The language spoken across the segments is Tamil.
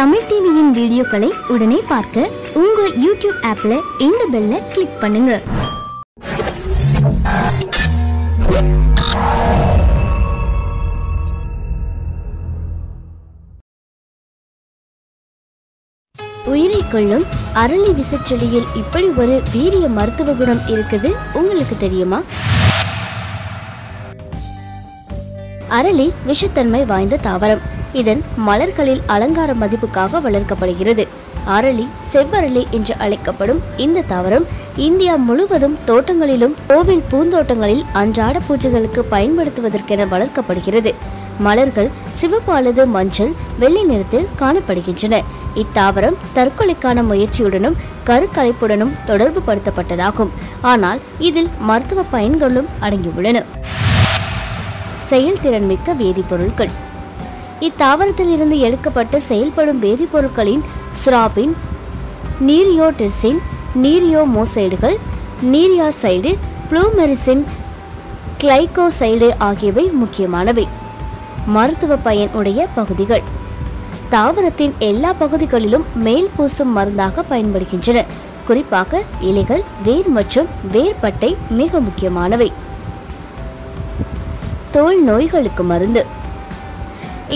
தமிழ் டிவியின் வீடியோக்களை உடனே பார்க்க உங்க யூடியூப் ஆப்ல இந்த பெல்ல கிளிக் பண்ணுங்க. உயிரை கொள்ளும் அரளி விசச்செடியில் இப்படி ஒரு வீரிய மருத்துவ குணம் இருக்குது உங்களுக்கு தெரியுமா? அரளி விஷத்தன்மை வாய்ந்த தாவரம். இதன் மலர்களில் அலங்கார மதிப்புக்காக வளர்க்கப்படுகிறது. அரளி செவ்வரளி என்று அழைக்கப்படும் இந்த தாவரம் இந்தியா முழுவதும் தோட்டங்களிலும் கோவில் பூந்தோட்டங்களில் அன்றாட பூஜைகளுக்கு பயன்படுத்துவதற்கென வளர்க்கப்படுகிறது. மலர்கள் சிவப்பு அல்லது மஞ்சள் வெள்ளை நிறத்தில் காணப்படுகின்றன. இத்தாவரம் தற்கொலைக்கான முயற்சியுடனும் கருக்கலைப்புடனும் தொடர்பு படுத்தப்பட்டதாகும் ஆனால் இதில் மருத்துவ பயன்களும் அடங்கியுள்ளன. செயல்திறன்மிக்க வேதிப்பொருட்கள். இத்தாவரத்தில் இருந்து செயல்படும் வேதிப்பொருட்களின் ஸ்ராபின் நீரியோடெசின் நீரியோமோசைடுகள் நீரியாசைடு ப்ளூமெரிசின் கிளைகோசைடு ஆகியவை முக்கியமானவை. மருத்துவ பயன் உடைய பகுதிகள். தாவரத்தின் எல்லா பகுதிகளிலும் மேல் பூசும் மருந்தாக பயன்படுகின்றன. குறிப்பாக இலைகள் வேர் மற்றும் வேர்பட்டை மிக முக்கியமானவை. தோல் நோய்களுக்கு மருந்து.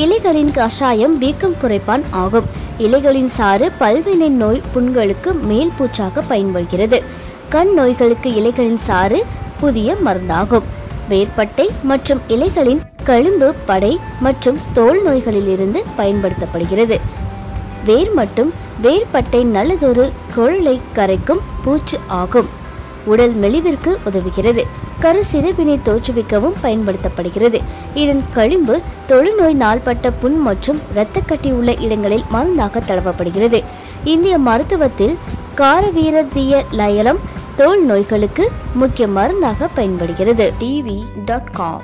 இலைகளின் கஷாயம் வீக்கம் குறைப்பான் ஆகும். இலைகளின் சாறு பல்வினை நோய் புண்களுக்கு மேல் பூச்சாக பயன்படுகிறது. கண் நோய்களுக்கு இலைகளின் சாறு புதிய மருந்தாகும். வேர்பட்டை மற்றும் இலைகளின் கழும்பு படை மற்றும் தோல் நோய்களிலிருந்து பயன்படுத்தப்படுகிறது. வேர் மற்றும் வேர்பட்டை நல்லதொரு குழலை கரைக்கும் பூச்சு ஆகும். உடல் மெலிவிற்கு உதவுகிறது. கரு சிதைவினை தோற்றுவிக்கவும் பயன்படுத்தப்படுகிறது. இதன் கழிம்பு தொழுநோய் நாள்பட்ட புண் மற்றும் இரத்தக்கட்டி உள்ள இடங்களில் மருந்தாக தடவப்படுகிறது. இந்திய மருத்துவத்தில் காரவீரதீய லயலம் தோல் நோய்களுக்கு முக்கிய மருந்தாக பயன்படுகிறது. TV dot com.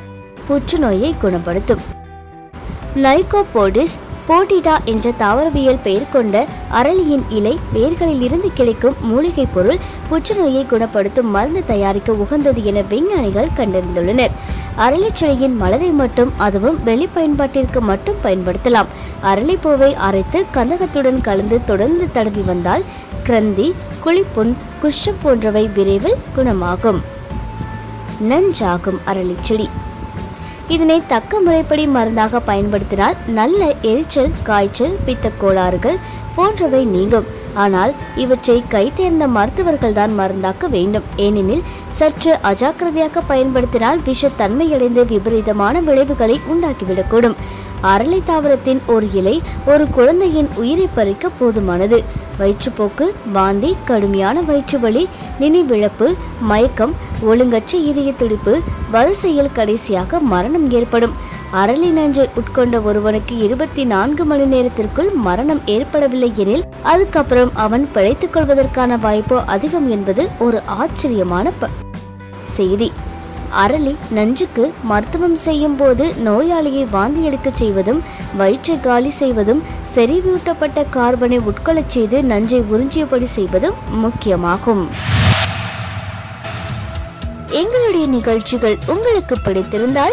புற்றுநோயை குணப்படுத்தும். நைகோபோடிஸ் போட்டிடா என்ற தாவரவியல் பெயர் கொண்ட அரளியின் இலை வேர்களில் இருந்து கிடைக்கும் மூலிகை பொருள் புற்றுநோயை குணப்படுத்தும் மருந்து தயாரிக்க உகந்தது என விஞ்ஞானிகள் கண்டறிந்துள்ளனர். அரளிச்செடியின் மலரை மட்டும் அதுவும் வெளி பயன்பாட்டிற்கு மட்டும் பயன்படுத்தலாம். அரளிப்பூவை அரைத்து கந்தகத்துடன் கலந்து தொடர்ந்து தடவி வந்தால் கிரந்தி குளிப்புண் குஷ்டம் போன்றவை விரைவில் குணமாகும். நஞ்சாகும் அரளிச்செடி இதனை தக்க முறைப்படி மருந்தாக பயன்படுத்தினால் நல்ல எரிச்சல் காய்ச்சல் பித்த கோளாறுகள் போன்றவை நீங்கும். ஆனால் இவற்றை கைதேர்ந்த மருத்துவர்கள் தான் மருந்தாக்க வேண்டும். ஏனெனில் சற்று அஜாக்கிரதையாக பயன்படுத்தினால் விஷத்தன்மையடைந்து விபரீதமான விளைவுகளை உண்டாக்கிவிடக்கூடும். அரளி தாவரத்தின் ஒரு இலை ஒரு குழந்தையின் உயிரை பறிக்க போதுமானது. வயிற்றுப்போக்கு வாந்தி கடுமையான வயிற்று வலி நினைவிழப்பு மயக்கம் ஒழுங்கற்ற இதய துடிப்பு வரிசையில் கடைசியாக மரணம் ஏற்படும். அரளி நஞ்சை உட்கொண்ட ஒருவனுக்கு இருபத்தி நான்கு மணி நேரத்திற்குள் மரணம் ஏற்படவில்லை எனில் அதுக்கப்புறம் அவன் பிழைத்துக் கொள்வதற்கான வாய்ப்பு அதிகம் என்பது ஒரு ஆச்சரியமான ப- செய்தி. அரளி நஞ்சுக்கு மருத்துவம் செய்யும் போது நோயாளியை வாந்தி எடுக்கச் செய்வதும் வயிற்றை காலி செய்வதும் செறிவூட்டப்பட்ட கார்பனை உட்கொள்ளச் செய்து நஞ்சை உறிஞ்சியபடி செய்வதும் முக்கியமாகும். எங்களுடைய நிகழ்ச்சிகள் உங்களுக்கு பிடித்திருந்தால்